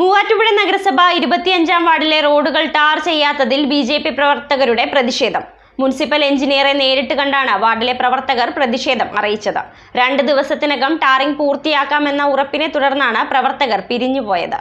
മൂവാറ്റുപുഴ നഗരസഭ ഇരുപത്തിയഞ്ചാം വാർഡിലെ റോഡുകൾ ടാർ ചെയ്യാത്തതിൽ ബി ജെ പി പ്രവർത്തകരുടെ പ്രതിഷേധം. മുനിസിപ്പൽ എഞ്ചിനീയറെ നേരിട്ട് കണ്ടാണ് വാർഡിലെ പ്രവർത്തകർ പ്രതിഷേധം അറിയിച്ചത്. രണ്ട് ദിവസത്തിനകം ടാറിംഗ് പൂർത്തിയാക്കാമെന്ന ഉറപ്പിനെ തുടർന്നാണ് പ്രവർത്തകർ പിരിഞ്ഞുപോയത്.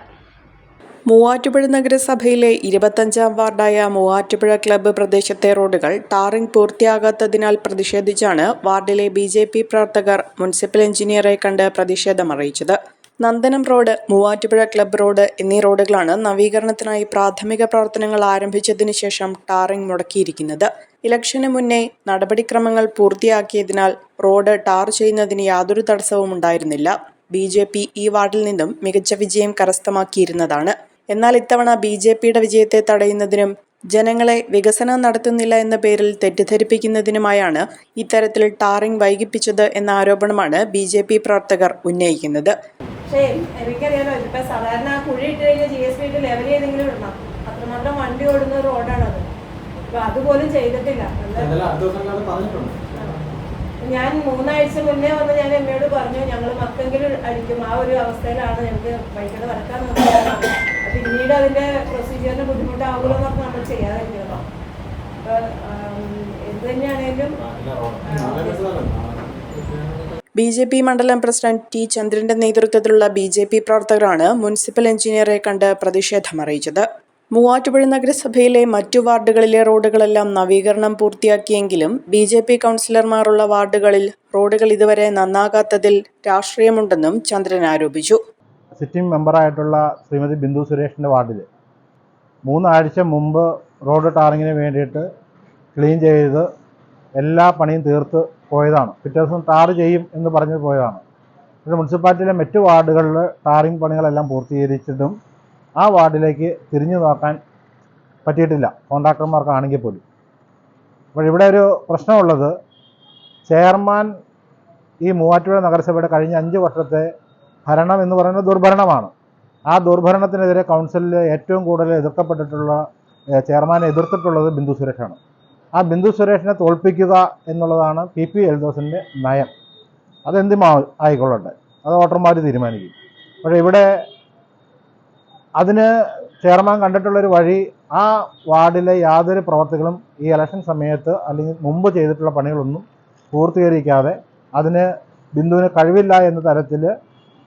മൂവാറ്റുപുഴ നഗരസഭയിലെ ഇരുപത്തഞ്ചാം വാർഡായ മൂവാറ്റുപുഴ ക്ലബ്ബ് പ്രദേശത്തെ റോഡുകൾ ടാറിംഗ് പൂർത്തിയാകാത്തതിനാൽ പ്രതിഷേധിച്ചാണ് വാർഡിലെ ബി പ്രവർത്തകർ മുനിസിപ്പൽ എഞ്ചിനീയറെ കണ്ട് പ്രതിഷേധം അറിയിച്ചത്. Nandanam road Muvattupuzha club road എന്നീ റോഡുകളാണ് നവീകരണത്തിനായി പ്രാഥമിക പ്രവർത്തനങ്ങൾ ആരംഭിച്ചതിനു ശേഷം ടാറിംഗ് മുടക്കിയിരിക്കുന്നത്. ഇലക്ഷന് മുന്നേ നടപടിക്രമങ്ങൾ പൂർത്തിയാക്കിയതിനാൽ റോഡ് ടാർ ചെയ്യുന്നതിന് യാതൊരു തടസ്സവും ഉണ്ടായിരുന്നില്ല. ബി ജെ പി ഈ വാർഡിൽ നിന്നും മികച്ച വിജയം കരസ്ഥമാക്കിയിരുന്നതാണ്. എന്നാൽ ഇത്തവണ ബി ജെ പിയുടെ വിജയത്തെ തടയുന്നതിനും ജനങ്ങളെ വികസനം നടത്തുന്നില്ല എന്ന പേരിൽ തെറ്റിദ്ധരിപ്പിക്കുന്നതിനുമായാണ് ഇത്തരത്തിൽ ടാറിംഗ് വൈകിപ്പിച്ചത് എന്ന ആരോപണമാണ് ബി പ്രവർത്തകർ ഉന്നയിക്കുന്നത്. പക്ഷേ എനിക്കറിയാലോ ഇതിപ്പോ സാധാരണ ആ കുഴി ഇട്ട് കഴിഞ്ഞാൽ ജി എസ് ബിക്ക് ലെവൽ ചെയ്തെങ്കിലും ഇടണം. അത്രമാത്രം വണ്ടി ഓടുന്ന റോഡാണ് അത് അപ്പൊ അതുപോലും ചെയ്തിട്ടില്ല. ഞാൻ മൂന്നാഴ്ച മുന്നേ വന്ന് ഞാൻ എന്നോട് പറഞ്ഞു ഞങ്ങൾ മക്കെങ്കിലും അടിക്കും. ആ ഒരു അവസ്ഥയിലാണ് ഞങ്ങൾക്ക് വൈകിട്ട് വരക്കാൻ പിന്നീട് അതിന്റെ പ്രൊസീജിയറിന് ബുദ്ധിമുട്ടാവുമല്ലോ എന്നൊക്കെ നമ്മൾ ചെയ്യാതിരിക്കണം അപ്പൊ എന്ത് തന്നെയാണേലും ബി ജെ പി മണ്ഡലം പ്രസിഡന്റ് ടി ചന്ദ്രന്റെ നേതൃത്വത്തിലുള്ള ബി ജെ പി പ്രവർത്തകരാണ് മുനിസിപ്പൽ എഞ്ചിനീയറെ കണ്ട് പ്രതിഷേധം അറിയിച്ചത്. മൂവാറ്റുപുഴ നഗരസഭയിലെ മറ്റു വാർഡുകളിലെ റോഡുകളെല്ലാം നവീകരണം പൂർത്തിയാക്കിയെങ്കിലും ബി ജെ പി കൗൺസിലർമാരുള്ള വാർഡുകളിൽ റോഡുകൾ ഇതുവരെ നന്നാകാത്തതിൽ രാഷ്ട്രീയമുണ്ടെന്നും ചന്ദ്രൻ ആരോപിച്ചു. സിറ്റിംഗ് മെമ്പറായിട്ടുള്ള ശ്രീമതി ബിന്ദു സുരേഷിന്റെ വാർഡിൽ മൂന്നാഴ്ച മുമ്പ് റോഡ് ടാറിങ്ങിന് വേണ്ടിയിട്ട് ക്ലീൻ ചെയ്ത് എല്ലാ പണിയും തീർത്ത് പോയതാണ്. പിറ്റേ ദിവസം ടാർ ചെയ്യും എന്ന് പറഞ്ഞ് പോയതാണ്. പക്ഷേ മുനിസിപ്പാലിറ്റിയിലെ മറ്റു വാർഡുകളിൽ ടാറിങ് പണികളെല്ലാം പൂർത്തീകരിച്ചിട്ടും ആ വാർഡിലേക്ക് തിരിഞ്ഞു നോക്കാൻ പറ്റിയിട്ടില്ല. കോൺട്രാക്ടർമാർക്കാണെങ്കിൽ പോലും. അപ്പോൾ ഇവിടെ ഒരു പ്രശ്നമുള്ളത് ചെയർമാൻ ഈ മൂവാറ്റുപുഴ നഗരസഭയുടെ കഴിഞ്ഞ അഞ്ച് വർഷത്തെ ഭരണം എന്ന് പറയുന്നത് ദുർഭരണമാണ്. ആ ദുർഭരണത്തിനെതിരെ കൗൺസിലിൽ ഏറ്റവും കൂടുതൽ എതിർക്കപ്പെട്ടിട്ടുള്ള ചെയർമാനെ എതിർത്തിട്ടുള്ളത് ബിന്ദു സുരേഷാണ്. ആ ബിന്ദു സുരേഷിനെ തോൽപ്പിക്കുക എന്നുള്ളതാണ് പി പി എൽദോസിന്റെ നയം. അതെന്തുമാ ആയിക്കൊള്ളട്ടെ. അത് വോട്ടർമാർ തീരുമാനിക്കും. പക്ഷേ ഇവിടെ അതിന് ചെയർമാൻ കണ്ടിട്ടുള്ളൊരു വഴി ആ വാർഡിലെ യാതൊരു പ്രവർത്തികളും ഈ ഇലക്ഷൻ സമയത്ത് അല്ലെങ്കിൽ മുമ്പ് ചെയ്തിട്ടുള്ള പണികളൊന്നും പൂർത്തീകരിക്കാതെ അതിന് ബിന്ദുവിന് കഴിവില്ല എന്ന തരത്തിൽ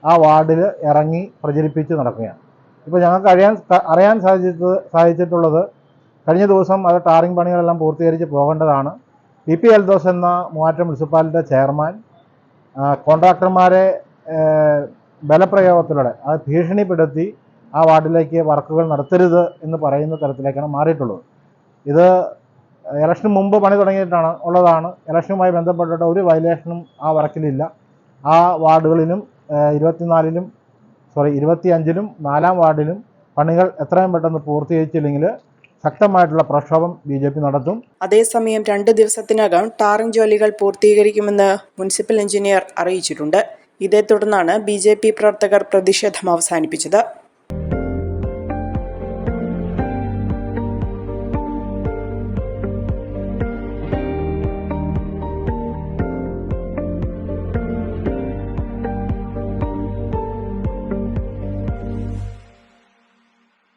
ആ വാർഡിൽ ഇറങ്ങി പ്രചരിപ്പിച്ച് നടക്കുകയാണ്. ഇപ്പോൾ ഞങ്ങൾക്ക് അറിയാൻ അറിയാൻ സാധിച്ചത് സാധിച്ചിട്ടുള്ളത് കഴിഞ്ഞ ദിവസം അത് ടാറിംഗ് പണികളെല്ലാം പൂർത്തീകരിച്ച് പോകേണ്ടതാണ്. പി പി എൽദോസ് എന്ന മൂവാറ്റം മുനിസിപ്പാലിറ്റിയുടെ ചെയർമാൻ കോൺട്രാക്ടർമാരെ ബലപ്രയോഗത്തിലൂടെ അത് ഭീഷണിപ്പെടുത്തി ആ വാർഡിലേക്ക് വർക്കുകൾ നടത്തരുത് എന്ന് പറയുന്ന തരത്തിലേക്കാണ് മാറിയിട്ടുള്ളത്. ഇത് ഇലക്ഷന് മുമ്പ് പണി തുടങ്ങിയിട്ടാണ് ഉള്ളതാണ്. ഇലക്ഷനുമായി ബന്ധപ്പെട്ടിട്ട് ഒരു വയലേഷനും ആ വർക്കിലില്ല. ആ വാർഡുകളിലും ഇരുപത്തിനാലിലും സോറി ഇരുപത്തിയഞ്ചിലും നാലാം വാർഡിലും പണികൾ എത്രയും പെട്ടെന്ന് പൂർത്തീകരിച്ചില്ലെങ്കിൽ ശക്തമായിട്ടുള്ള പ്രക്ഷോഭം ബി ജെ പി നടത്തും. അതേസമയം രണ്ട് ദിവസത്തിനകം ടാറിംഗ് ജോലികൾ പൂർത്തീകരിക്കുമെന്ന് മുനിസിപ്പൽ എഞ്ചിനീയർ അറിയിച്ചിട്ടുണ്ട്. ഇതേ തുടർന്നാണ് ബി പ്രവർത്തകർ പ്രതിഷേധം അവസാനിപ്പിച്ചത്.